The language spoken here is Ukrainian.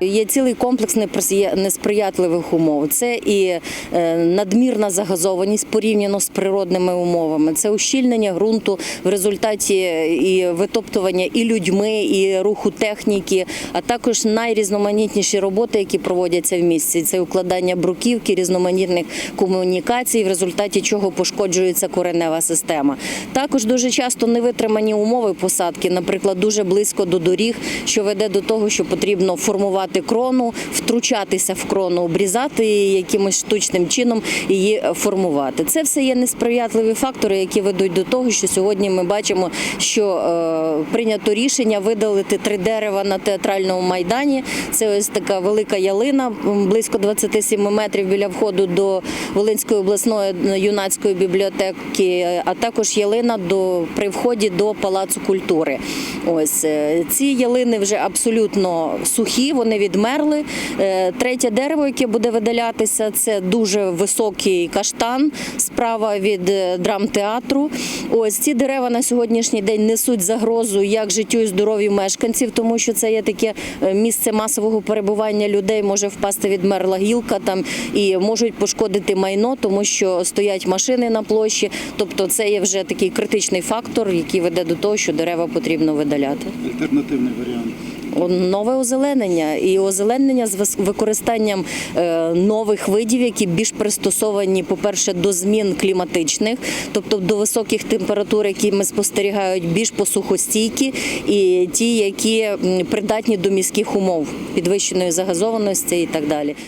є цілий комплекс несприятливих умов. Це і е, надмірна загазованість порівняно з природними умовами. Це ущільнення ґрунту в результаті і витоптування і людьми, і руху техніки, а також найрізноманітніші роботи, які проводяться в місті. Це укладання бруківки, різноманітних комунікацій, в результаті чого пошкоджується коренева система. Також дуже часто невитримані умови посадки, наприклад, дуже близько до доріг, що веде до того, що потрібно формувати крону, втручатися в крону, обрізати її якимось штучним чином її формувати. Це все є несприятливі фактори, які ведуть до того, що сьогодні ми бачимо, що е, прийнято рішення видалити три дерева на театральному майдані. Це ось така велика ялина, близько 27 метрів біля входу до Волинської обласної юнацької бібліотеки, а також ялина до при вході до палацу культури. Ось е, ці ялини вже абсолютно сухі, вони відмерли. Е, Третє дерево, яке буде видалятися, це дуже високий каштан справа від е, драмтеатру. Ось ці дерева на сьогоднішній день несуть загрозу як життю і здоров'ю мешканців, тому що це є таке е, місце масового перебування людей. Може впасти відмерла гілка там і можуть пошкодити майно, тому що стоять машини на площі. Тобто, це є вже такий критичний фактор, який веде до того, що дерева потрібно видаляти. Альтернативний варіант. Нове озеленення і озеленення з використанням е, нових видів, які більш пристосовані, по-перше, до змін кліматичних, тобто до високих температур, які ми спостерігають, більш посухостійкі, і ті, які придатні до міських умов, підвищеної загазованості і так далі.